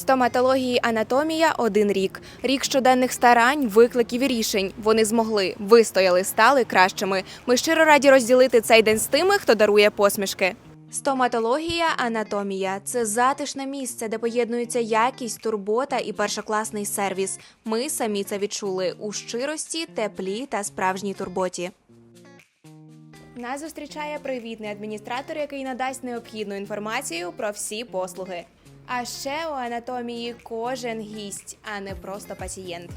Стоматології анатомія один рік. Рік щоденних старань, викликів і рішень. Вони змогли, вистояли, стали кращими. Ми щиро раді розділити цей день з тими, хто дарує посмішки. Стоматологія анатомія це затишне місце, де поєднуються якість, турбота і першокласний сервіс. Ми самі це відчули у щирості, теплі та справжній турботі. Нас зустрічає привітний адміністратор, який надасть необхідну інформацію про всі послуги. А ще у анатомії кожен гість, а не просто пацієнт.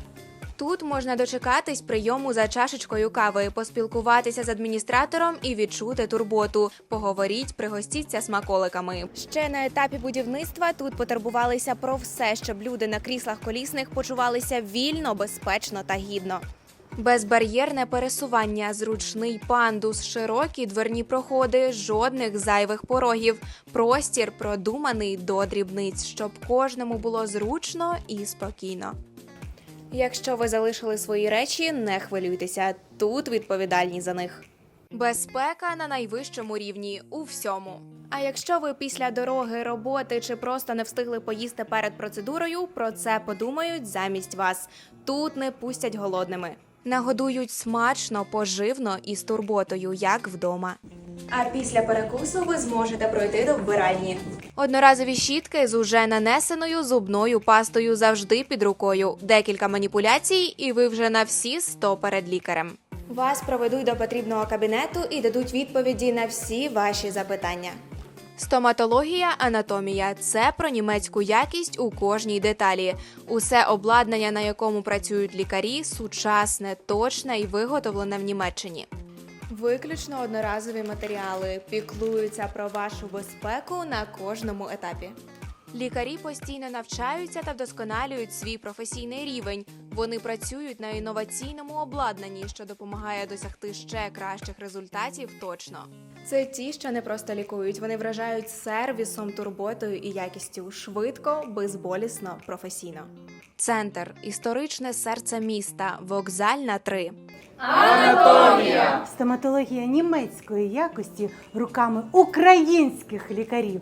Тут можна дочекатись прийому за чашечкою кави, поспілкуватися з адміністратором і відчути турботу. Поговоріть, пригостіться смаколиками. Ще на етапі будівництва тут потурбувалися про все, щоб люди на кріслах колісних почувалися вільно, безпечно та гідно. Безбар'єрне пересування, зручний пандус, широкі дверні проходи, жодних зайвих порогів, простір продуманий до дрібниць, щоб кожному було зручно і спокійно. Якщо ви залишили свої речі, не хвилюйтеся. Тут відповідальні за них. Безпека на найвищому рівні у всьому. А якщо ви після дороги, роботи чи просто не встигли поїсти перед процедурою, про це подумають замість вас. Тут не пустять голодними. Нагодують смачно, поживно і з турботою, як вдома. А після перекусу ви зможете пройти до вбиральні. Одноразові щітки з уже нанесеною зубною пастою завжди під рукою. Декілька маніпуляцій, і ви вже на всі 100 перед лікарем. Вас проведуть до потрібного кабінету і дадуть відповіді на всі ваші запитання. Стоматологія, анатомія це про німецьку якість у кожній деталі. Усе обладнання, на якому працюють лікарі, сучасне, точне і виготовлене в Німеччині. Виключно одноразові матеріали піклуються про вашу безпеку на кожному етапі. Лікарі постійно навчаються та вдосконалюють свій професійний рівень. Вони працюють на інноваційному обладнанні, що допомагає досягти ще кращих результатів точно. Це ті, що не просто лікують, вони вражають сервісом, турботою і якістю швидко, безболісно, професійно. Центр історичне серце міста, вокзальна 3. Стоматологія німецької якості руками українських лікарів.